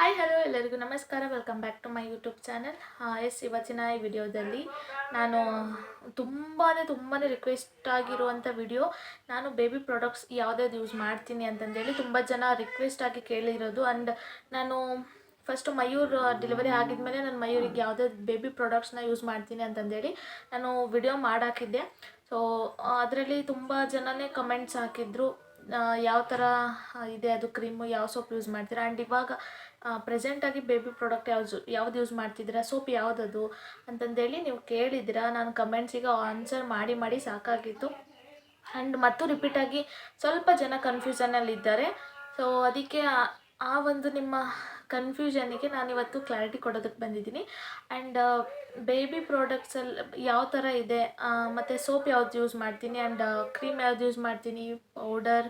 Hi hello ಎಲ್ಲರಿಗೂ ನಮಸ್ಕಾರ. Welcome back to my YouTube channel yes ಇವತ್ತಿನ ಈ ವಿಡಿಯೋದಲ್ಲಿ ನಾನು ತುಂಬಾ ತುಂಬಾ ರಿಕ್ವೆಸ್ಟ್ ಆಗಿರುವಂಥ ವಿಡಿಯೋ ನಾನು ಬೇಬಿ ಪ್ರಾಡಕ್ಟ್ಸ್ ಯಾವುದ್ಯಾವ್ದು ಯೂಸ್ ಮಾಡ್ತೀನಿ ಅಂತಂದೇಳಿ ತುಂಬ ಜನ ರಿಕ್ವೆಸ್ಟ್ ಆಗಿ ಕೇಳಿರೋದು. ಆ್ಯಂಡ್ ನಾನು ಫಸ್ಟು ಮಯೂರ್ ಡೆಲಿವರಿ ಆಗಿದ್ಮೇಲೆ ನಾನು ಮಯೂರಿಗೆ ಯಾವುದೇ ಬೇಬಿ ಪ್ರಾಡಕ್ಟ್ಸ್ನ ಯೂಸ್ ಮಾಡ್ತೀನಿ ಅಂತಂದೇಳಿ ನಾನು ವಿಡಿಯೋ ಮಾಡಾಕಿದ್ದೆ. ಸೊ ಅದರಲ್ಲಿ ತುಂಬ ಜನನೇ ಕಮೆಂಟ್ಸ್ ಹಾಕಿದ್ರು. ಯಾವ ಥರ ಇದೆ, ಅದು ಕ್ರೀಮು ಯಾವ ಸೋಪ್ ಯೂಸ್ ಮಾಡ್ತೀರಾ? ಆ್ಯಂಡ್ ಇವಾಗ ಪ್ರೆಸೆಂಟಾಗಿ ಬೇಬಿ ಪ್ರಾಡಕ್ಟ್ ಯಾವ್ದು ಯಾವ್ದು ಯೂಸ್ ಮಾಡ್ತಿದ್ದೀರಾ ಸೋಪ್ ಯಾವುದದು ಅಂತಂದೇಳಿ ನೀವು ಕೇಳಿದ್ದೀರಾ, ನಾನು ಕಮೆಂಟ್ಸಿಗೆ ಆನ್ಸರ್ ಮಾಡಿ ಮಾಡಿ ಸಾಕಾಗಿತ್ತು. ಆ್ಯಂಡ್ ಮತ್ತು ರಿಪೀಟಾಗಿ ಸ್ವಲ್ಪ ಜನ ಕನ್ಫ್ಯೂಷನಲ್ಲಿದ್ದಾರೆ ಸೊ ಅದಕ್ಕೆ ಆ- ಒಂದು ನಿಮ್ಮ ಕನ್ಫ್ಯೂಷನಿಗೆ ನಾನಿವತ್ತು ಕ್ಲಾರಿಟಿ ಕೊಡೋದಕ್ಕೆ ಬಂದಿದ್ದೀನಿ. ಆ್ಯಂಡ್ ಬೇಬಿ ಪ್ರಾಡಕ್ಟ್ಸಲ್ಲಿ ಯಾವ ಥರ ಇದೆ ಮತ್ತು ಸೋಪ್ ಯಾವ್ದು ಯೂಸ್ ಮಾಡ್ತೀನಿ ಆ್ಯಂಡ್ ಕ್ರೀಮ್ ಯಾವ್ದು ಯೂಸ್ ಮಾಡ್ತೀನಿ ಪೌಡರ್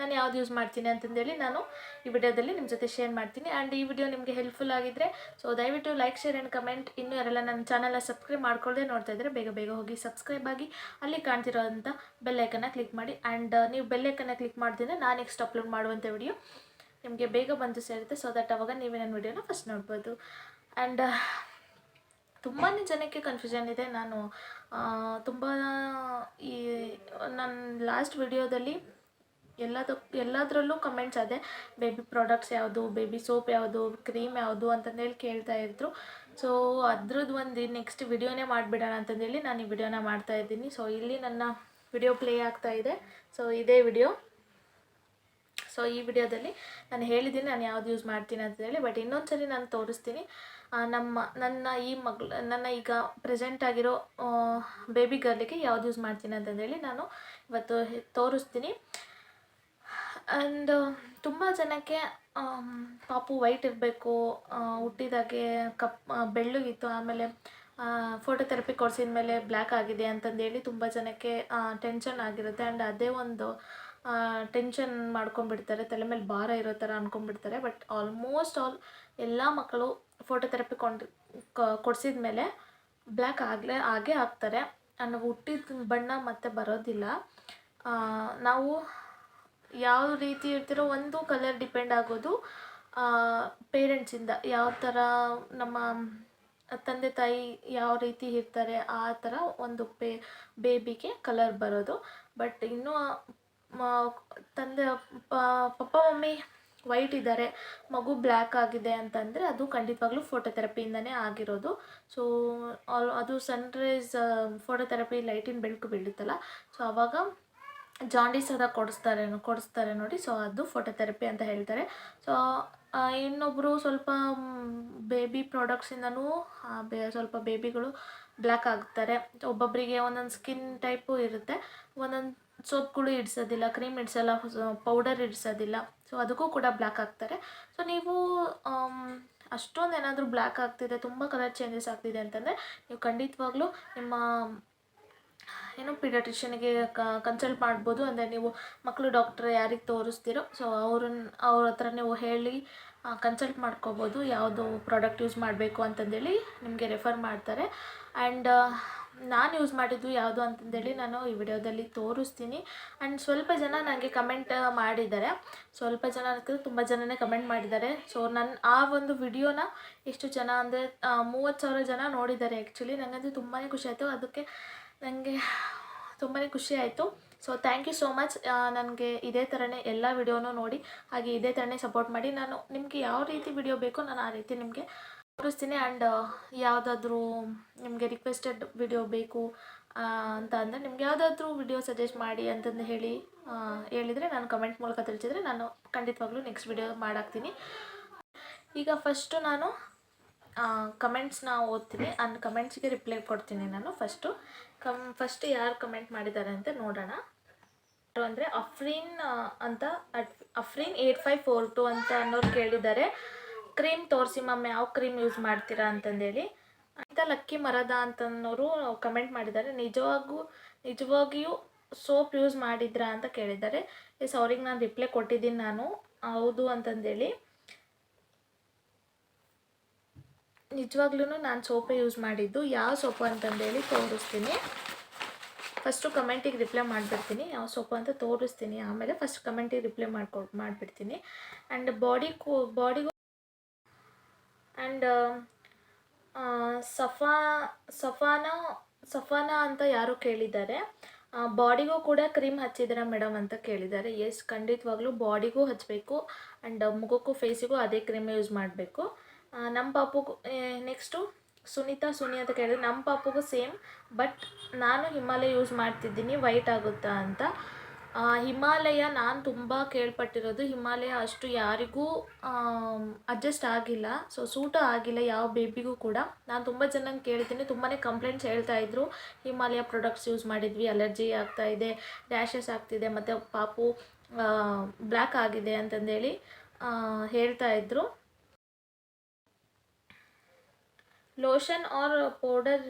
ನಾನು ಯಾವ್ದು ಯೂಸ್ ಮಾಡ್ತೀನಿ ಅಂತಂದೇಳಿ ನಾನು ಈ ವಿಡಿಯೋದಲ್ಲಿ ನಿಮ್ಮ ಜೊತೆ ಶೇರ್ ಮಾಡ್ತೀನಿ. ಆ್ಯಂಡ್ ಈ ವಿಡಿಯೋ ನಿಮಗೆ ಹೆಲ್ಪ್ಫುಲ್ ಆಗಿದ್ದರೆ ಸೊ ದಯವಿಟ್ಟು ಲೈಕ್ ಶೇರ್ ಆ್ಯಂಡ್ ಕಮೆಂಟ್ ಇನ್ನೂ ಯಾರೆಲ್ಲ ನನ್ನ ಚಾನಲ್ನ ಸಬ್ಸ್ಕ್ರೈಬ್ ಮಾಡ್ಕೊಳ್ಳದೆ ನೋಡ್ತಾ ಇದ್ದರೆ ಬೇಗ ಬೇಗ ಹೋಗಿ ಸಬ್ಸ್ಕ್ರೈಬ್ ಆಗಿ ಅಲ್ಲಿ ಕಾಣ್ತಿರೋವಂಥ ಬೆಲ್ಲೈಕನ್ನ ಕ್ಲಿಕ್ ಮಾಡಿ. ಆ್ಯಂಡ್ ನೀವು ಬೆಲ್ಲೈಕನ್ನ ಕ್ಲಿಕ್ ಮಾಡಿದ್ರೆ ನಾನು ನೆಕ್ಸ್ಟ್ ಅಪ್ಲೋಡ್ ಮಾಡುವಂಥ ವಿಡಿಯೋ ನಿಮಗೆ ಬೇಗ ಬಂದು ಸೇರುತ್ತೆ. ಸೊ ದಟ್ ಅವಾಗ ನೀವೇ ನನ್ನ ವಿಡಿಯೋನ ಫಸ್ಟ್ ನೋಡ್ಬೋದು. ಆ್ಯಂಡ್ ತುಂಬಾ ಜನಕ್ಕೆ ಕನ್ಫ್ಯೂಷನ್ ಇದೆ ನಾನು ತುಂಬ ಈ, ನನ್ನ ಲಾಸ್ಟ್ ವಿಡಿಯೋದಲ್ಲಿ ಎಲ್ಲದ ಎಲ್ಲದರಲ್ಲೂ ಕಮೆಂಟ್ಸ್ ಅದೇ. ಬೇಬಿ ಪ್ರಾಡಕ್ಟ್ಸ್ ಯಾವುದು ಬೇಬಿ ಸೋಪ್ ಯಾವುದು ಕ್ರೀಮ್ ಯಾವುದು ಅಂತಂದೇಳಿ ಕೇಳ್ತಾ ಇದ್ರು. ಸೊ ಅದ್ರದ್ದು ಒಂದು ನೆಕ್ಸ್ಟ್ ವಿಡಿಯೋನೇ ಮಾಡಿಬಿಡೋಣ ಅಂತಂದೇಳಿ ನಾನು ಈ ವಿಡಿಯೋನ ಮಾಡ್ತಾ ಇದ್ದೀನಿ. ಸೊ ಇಲ್ಲಿ ನನ್ನ ವಿಡಿಯೋ ಪ್ಲೇ ಆಗ್ತಾ ಇದೆ. ಸೊ ಇದೇ ವಿಡಿಯೋ ಸೊ ಈ ವಿಡಿಯೋದಲ್ಲಿ ನಾನು ಹೇಳಿದ್ದೀನಿ ನಾನು ಯಾವ್ದು ಯೂಸ್ ಮಾಡ್ತೀನಿ ಅಂತ ಹೇಳಿ ಬಟ್ ಇನ್ನೊಂದು ಸರಿ ನಾನು ತೋರಿಸ್ತೀನಿ. ನಮ್ಮ, ನನ್ನ ಈ ಮಗ್ಳು, ನನ್ನ ಈಗ ಪ್ರೆಸೆಂಟ್ ಆಗಿರೋ ಬೇಬಿ ಗರ್ಲಿಗೆ ಯಾವ್ದು ಯೂಸ್ ಮಾಡ್ತೀನಿ ಅಂತಂದೇಳಿ ನಾನು ಇವತ್ತು ತೋರಿಸ್ತೀನಿ. ಆ್ಯಂಡ್ ತುಂಬ ಜನಕ್ಕೆ ಪಾಪು ವೈಟ್ ಇರಬೇಕು ಹುಟ್ಟಿದಾಗೆ ಕಪ್ ಬೆಳ್ಳಗಿತ್ತು ಆಮೇಲೆ ಫೋಟೋ ಥೆರಪಿ ಕೊಡಿಸಿದ ಮೇಲೆ ಬ್ಲ್ಯಾಕ್ ಆಗಿದೆ ಅಂತಂದೇಳಿ ತುಂಬ ಜನಕ್ಕೆ ಟೆನ್ಷನ್ ಆಗಿರುತ್ತೆ. ಆ್ಯಂಡ್ ಅದೇ ಒಂದು ಟೆನ್ಷನ್ ಮಾಡ್ಕೊಂಡ್ಬಿಡ್ತಾರೆ, ತಲೆ ಮೇಲೆ ಭಾರ ಇರೋ ಥರ ಅಂದ್ಕೊಂಡ್ಬಿಡ್ತಾರೆ ಬಟ್ ಆಲ್ಮೋಸ್ಟ್ ಆಲ್ ಎಲ್ಲ ಮಕ್ಕಳು ಫೋಟೋ ಥೆರಪಿ ಕೊಂಡು ಕೊಡಿಸಿದ ಮೇಲೆ ಬ್ಲ್ಯಾಕ್ ಆಗಲೇ, ಆಗೇ ಆಗ್ತಾರೆ ಆ್ಯಂಡ್ ಹುಟ್ಟಿದ ಬಣ್ಣ ಮತ್ತೆ ಬರೋದಿಲ್ಲ. ನಾವು ಯಾವ ರೀತಿ ಇರ್ತಿರೋ ಒಂದು ಕಲರ್ ಡಿಪೆಂಡ್ ಆಗೋದು. ಪೇರೆಂಟ್ಸಿಂದ ಯಾವ ಥರ ನಮ್ಮ ತಂದೆ ತಾಯಿ ಯಾವ ರೀತಿ ಇರ್ತಾರೆ ಆ ಥರ ಒಂದು ಪೇ ಬೇಬಿಗೆ ಕಲರ್ ಬರೋದು. ಬಟ್ ಇನ್ನೂ ತಂದೆ ಪಪ್ಪ, ಮಮ್ಮಿ ವೈಟ್ ಇದ್ದಾರೆ, ಮಗು ಬ್ಲ್ಯಾಕ್ ಆಗಿದೆ ಅಂತಂದರೆ ಅದು ಖಂಡಿತವಾಗ್ಲೂ ಫೋಟೋ ಥೆರಪಿಯಿಂದನೇ ಆಗಿರೋದು. ಸೊ ಆಲ್ ಅದು ಸನ್ರೈಸ್ ಫೋಟೋ ಥೆರಪಿ ಲೈಟಿನ ಬೆಳಕು ಬೀಳುತ್ತಲ್ಲ. ಸೊ ಆವಾಗ ಜಾಂಡೀಸ್ ಅದ ಕೊಡಿಸ್ತಾರೆ ಕೊಡಿಸ್ತಾರೆ ನೋಡಿ. ಸೊ ಅದು ಫೋಟೋಥೆರಪಿ ಅಂತ ಹೇಳ್ತಾರೆ. ಸೊ ಇನ್ನೊಬ್ಬರು ಸ್ವಲ್ಪ ಬೇಬಿ ಪ್ರಾಡಕ್ಟ್ಸಿಂದನೂ ಬೇ, ಸ್ವಲ್ಪ ಬೇಬಿಗಳು ಬ್ಲ್ಯಾಕ್ ಆಗ್ತಾರೆ. ಒಬ್ಬೊಬ್ಬರಿಗೆ ಒಂದೊಂದು ಸ್ಕಿನ್ ಟೈಪು ಇರುತ್ತೆ. ಒಂದೊಂದು ಸೋಪ್ಗಳು ಇಡ್ಸೋದಿಲ್ಲ ಕ್ರೀಮ್ ಇಡ್ಸಲ್ಲ ಪೌಡರ್ ಇಡ್ಸೋದಿಲ್ಲ. ಸೊ ಅದಕ್ಕೂ ಕೂಡ ಬ್ಲ್ಯಾಕ್ ಆಗ್ತಾರೆ. ಸೊ ನೀವು ಅಷ್ಟೊಂದು ಏನಾದರೂ ಬ್ಲ್ಯಾಕ್ ಆಗ್ತಿದೆ, ತುಂಬ ಕಲರ್ ಚೇಂಜಸ್ ಆಗ್ತಿದೆ ಅಂತಂದರೆ, ನೀವು ಖಂಡಿತವಾಗ್ಲೂ ನಿಮ್ಮ ಏನು ಪಿಡಿಯಾಟ್ರಿಷನ್ಗೆ ಕನ್ಸಲ್ಟ್ ಮಾಡ್ಬೋದು ಅಂದರೆ ನೀವು ಮಕ್ಕಳು ಡಾಕ್ಟ್ರ್ ಯಾರಿಗೆ ತೋರಿಸ್ತೀರೋ ಸೊ ಅವ್ರನ್ನ ಅವ್ರ ಹತ್ರ ನೀವು ಹೇಳಿ ಕನ್ಸಲ್ಟ್ ಮಾಡ್ಕೋಬೋದು ಯಾವುದು ಪ್ರಾಡಕ್ಟ್ ಯೂಸ್ ಮಾಡಬೇಕು ಅಂತಂದೇಳಿ ನಿಮಗೆ ರೆಫರ್ ಮಾಡ್ತಾರೆ. ಆ್ಯಂಡ್ ನಾನು ಯೂಸ್ ಮಾಡಿದ್ದು ಯಾವುದು ಅಂತಂದೇಳಿ ನಾನು ಈ ವಿಡಿಯೋದಲ್ಲಿ ತೋರಿಸ್ತೀನಿ. ಆ್ಯಂಡ್ ಸ್ವಲ್ಪ ಜನ ನನಗೆ ಕಮೆಂಟ್ ಮಾಡಿದ್ದಾರೆ. ಸ್ವಲ್ಪ ಜನ ಅನ್ನೋದಕ್ಕಿಂತ ತುಂಬ ಜನನೇ ಕಮೆಂಟ್ ಮಾಡಿದ್ದಾರೆ. ಸೊ ನನ್ನ ಆ ಒಂದು ವಿಡಿಯೋನ ಎಷ್ಟು ಜನ ಅಂದರೆ ಮೂವತ್ತು ಸಾವಿರ ಜನ ನೋಡಿದ್ದಾರೆ ಆ್ಯಕ್ಚುಲಿ ನನಗಂತೂ ತುಂಬಾ ಖುಷಿ ಆಯಿತು. ಅದಕ್ಕೆ ನನಗೆ ತುಂಬಾ ಖುಷಿ ಆಯಿತು. So thank you so much ನನಗೆ ಇದೇ ಥರನೇ ಎಲ್ಲ ವಿಡಿಯೋನೂ ನೋಡಿ, ಹಾಗೆ ಇದೇ ಥರನೇ ಸಪೋರ್ಟ್ ಮಾಡಿ. ನಾನು ನಿಮಗೆ ಯಾವ ರೀತಿ ವಿಡಿಯೋ ಬೇಕೋ ನಾನು ಆ ರೀತಿ ನಿಮಗೆ ತೋರಿಸ್ತೀನಿ. ಆ್ಯಂಡ್ ಯಾವುದಾದ್ರೂ ನಿಮಗೆ ರಿಕ್ವೆಸ್ಟೆಡ್ ವಿಡಿಯೋ ಬೇಕು ಅಂತ ಅಂದರೆ ನಿಮ್ಗೆ ಯಾವುದಾದ್ರೂ ವಿಡಿಯೋ ಸಜೆಸ್ಟ್ ಮಾಡಿ ಅಂತಂದು ಹೇಳಿ ಹೇಳಿದರೆ ನಾನು ಕಮೆಂಟ್ ಮೂಲಕ ತಿಳಿಸಿದರೆ ನಾನು ಖಂಡಿತವಾಗ್ಲೂ ನೆಕ್ಸ್ಟ್ ವಿಡಿಯೋ ಮಾಡಾಕ್ತೀನಿ. ಈಗ ಫಸ್ಟು ನಾನು ಕಮೆಂಟ್ಸ್ನ ಓದ್ತೀನಿ. ಆ್ಯಂಡ್ ಕಮೆಂಟ್ಸ್ಗೆ ರಿಪ್ಲೈ ಕೊಡ್ತೀನಿ ನಾನು ಫಸ್ಟು ಕಮ್ ಫಸ್ಟ್ ಯಾರು ಕಮೆಂಟ್ ಮಾಡಿದ್ದಾರೆ ಅಂತ ನೋಡೋಣ. ಅಂದರೆ ಅಫ್ರೀನ್ ಅಂತ Afreen eight five four two ಅಂತ ಅನ್ನೋರು ಕೇಳಿದ್ದಾರೆ. ಕ್ರೀಮ್ ತೋರಿಸಿ ಮಮ್ಮ ಯಾವ ಕ್ರೀಮ್ ಯೂಸ್ ಮಾಡ್ತೀರಾ ಅಂತಂದೇಳಿ. ಅಂತ ಲಕ್ಕಿ ಮರದ ಅಂತನ್ನೋರು ಕಮೆಂಟ್ ಮಾಡಿದ್ದಾರೆ. ನಿಜವಾಗೂ, ನಿಜವಾಗಿಯೂ ಸೋಪ್ ಯೂಸ್ ಮಾಡಿದ್ರಾ ಅಂತ ಕೇಳಿದ್ದಾರೆ. ಎಸ್ ಅವ್ರಿಗೆ ನಾನು ರಿಪ್ಲೈ ಕೊಟ್ಟಿದ್ದೀನಿ ನಾನು. ಹೌದು ಅಂತಂದೇಳಿ. ನಿಜವಾಗ್ಲೂ ನಾನು ಸೋಪೇ ಯೂಸ್ ಮಾಡಿದ್ದು, ಯಾವ ಸೋಪು ಅಂತಂದೇಳಿ ತೋರಿಸ್ತೀನಿ. ಫಸ್ಟು ಕಮೆಂಟಿಗೆ ರಿಪ್ಲೈ ಮಾಡಿಬಿಡ್ತೀನಿ. ಯಾವ ಸೋಪು ಅಂತ ತೋರಿಸ್ತೀನಿ. ಆಮೇಲೆ ಫಸ್ಟ್ ಕಮೆಂಟಿಗೆ ರಿಪ್ಲೈ ಮಾಡ್ಕೊ, ಮಾಡಿಬಿಡ್ತೀನಿ. ಆ್ಯಂಡ್ ಬಾಡಿ ಕೂ ಬಾಡಿಗೂ ಆ್ಯಂಡ್ ಸಫಾ, ಸಫಾನ, ಸಫಾನಾ ಅಂತ ಯಾರೋ ಕೇಳಿದ್ದಾರೆ. ಬಾಡಿಗೂ ಕೂಡ ಕ್ರೀಮ್ ಹಚ್ಚಿದ್ದೀರಾ ಮೇಡಮ್ ಅಂತ ಕೇಳಿದ್ದಾರೆ. ಎಸ್ ಖಂಡಿತವಾಗ್ಲೂ ಬಾಡಿಗೂ ಹಚ್ಚಬೇಕು ಆ್ಯಂಡ್ ಮುಖಕ್ಕೂ ಫೇಸಿಗೂ ಅದೇ ಕ್ರೀಮ್ ಯೂಸ್ ಮಾಡಬೇಕು. ನಮ್ಮ ಪಾಪುಗೂ ನೆಕ್ಸ್ಟು ಸುನೀತಾ, ಸುನಿ ಅಂತ ಕೇಳಿದ್ರು. ನಮ್ಮ ಪಾಪುಗೂ ಸೇಮ್, ಬಟ್ ನಾನು ಹಿಮಾಲಯ ಯೂಸ್ ಮಾಡ್ತಿದ್ದೀನಿ, ವೈಟ್ ಆಗುತ್ತಾ ಅಂತ. ಹಿಮಾಲಯ ನಾನು ತುಂಬ ಕೇಳ್ಪಟ್ಟಿರೋದು. ಹಿಮಾಲಯ ಅಷ್ಟು ಯಾರಿಗೂ ಅಡ್ಜಸ್ಟ್ ಆಗಿಲ್ಲ. ಸೊ ಸೂಟು ಆಗಿಲ್ಲ, ಯಾವ ಬೇಬಿಗೂ ಕೂಡ. ನಾನು ತುಂಬ ಜನಂಗೆ ಕೇಳ್ತೀನಿ. ತುಂಬಾ ಕಂಪ್ಲೇಂಟ್ಸ್ ಹೇಳ್ತಾ ಇದ್ರು. ಹಿಮಾಲಯ ಪ್ರಾಡಕ್ಟ್ಸ್ ಯೂಸ್ ಮಾಡಿದ್ವಿ. ಅಲರ್ಜಿ ಆಗ್ತಾ ಇದೆ ಡ್ಯಾಶಸ್ ಆಗ್ತಿದೆ, ಮತ್ತು ಪಾಪು ಬ್ಲ್ಯಾಕ್ ಆಗಿದೆ ಅಂತಂದೇಳಿ ಹೇಳ್ತಾ ಇದ್ರು. ಲೋಷನ್ ಆರ್ ಪೌಡರ್